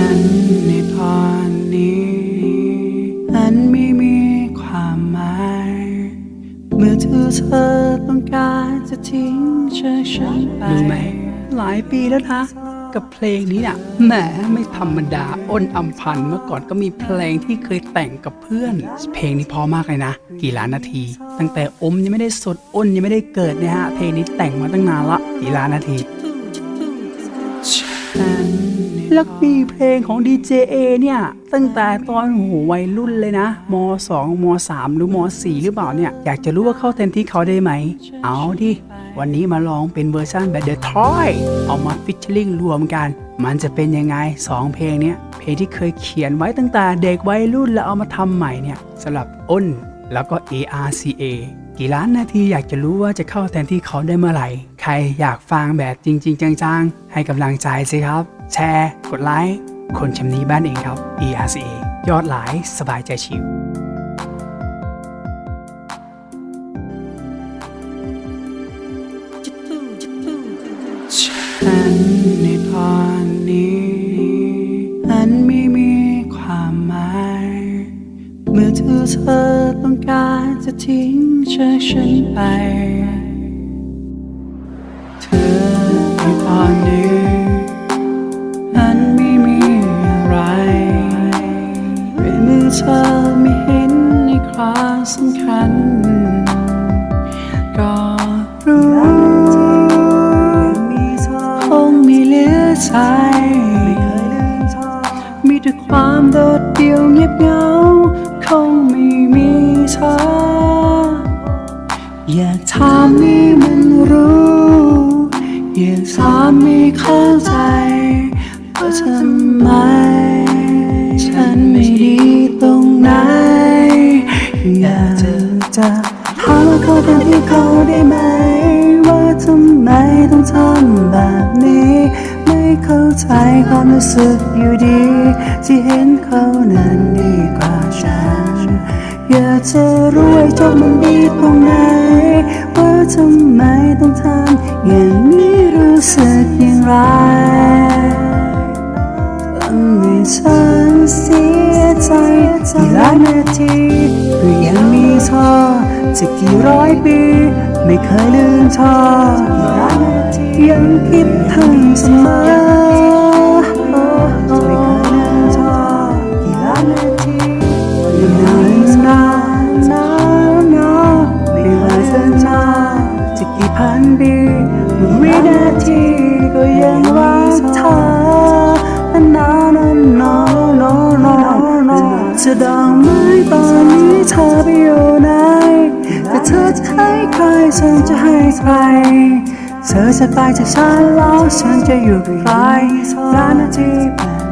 ฉันในพรนี้อันไม่มีความหมาย เมื่อเธอเธอต้องการจะทิ้งเธอฉันไปรู้ไหมหลายปีแล้วนะกับเพลงนี้เนี่ยแหมไม่ธรรมดาอ้นอัมพันธ์เมื่อก่อนก็มีเพลงที่เคยแต่งกับเพื่อน เพลงนี้เพอมากเลยนะ กี่ล้านนาที ตั้งแต่อมยังไม่ได้สดอ้นยังไม่ได้เกิดเนี่ยฮะเพลงนี้แต่งมาตั้งนานละกี่ล้านนาทีฉัน แล้วมีเพลงของ DJA เนี่ย ตั้งแต่ตอนโหวัยรุ่นเลยนะม 2ม 3 หรือม 4 หรือเปล่าเนี่ย อยากจะรู้ว่าเข้าเต็มที่เขาได้ไหม เอาดิ วันนี้มาลองเป็นเวอร์ชันแบบ The Toy เอามาฟิชเชอร์ลิงรวมกัน มันจะเป็นยังไง 2 เพลงเนี้ย เพลงที่เคยเขียนไว้ตั้งแต่เด็กวัยรุ่นแล้วเอามาทำใหม่เนี่ยสำหรับอ้นแล้วก็ ARCA กี่ล้านนาทีอยากจะรู้ว่าจะเข้าแทนที่เขาได้เมื่อไหร่ ใครอยากฟังแบบจริง ๆ จังๆ ให้กำลังใจสิครับ แชร์ กดไลค์ คนชำนี้บ้านเองครับ ERCA ยอดหลายสบายใจชิวฉันในพรนี้อันไม่มีความหมาย เมื่อเธอเธอต้องการจะทิ้งเธอฉันไป เธอไม่เห็นในความสำคัญ ก็รู้คงไม่เหลือใจมีแต่ความโดดเดี่ยวเงียบเหงาคงไม่มีเธอ อยากถามให้มันรู้ อยากถามให้เข้าใจว่าทำไม ตรงไหน อยากจะจะถามว่าเขาเป็นที่เขาได้ไหม ว่าทำไมต้องทำแบบนี้ ไม่เข้าใจความรู้สึกอยู่ดี ที่เห็นเขานั้นดีกว่าฉัน อยากจะรู้ว่าโชคมันดีตรงไหน ว่าทำไมต้องทำอย่างนี้รู้สึกอย่างไรทำในนาทีก็ยังมีเธอจะกี่ร้อยปี ไม่เคยลืมเธอกี่นาทียังคิดถึงเสมอไม่เคยลืมเธอกี่ล้านนาทีนานนานนานนาไม่ว่าจะนานจะกี่พันปีวินาทีก็ยัง เธอไปอยู่ไหนแต่เธอจะให้ใครฉันจะให้ใคร เธอจะไปจากฉันแล้วฉันจะอยู่กับใครล้านนาทีผ่าน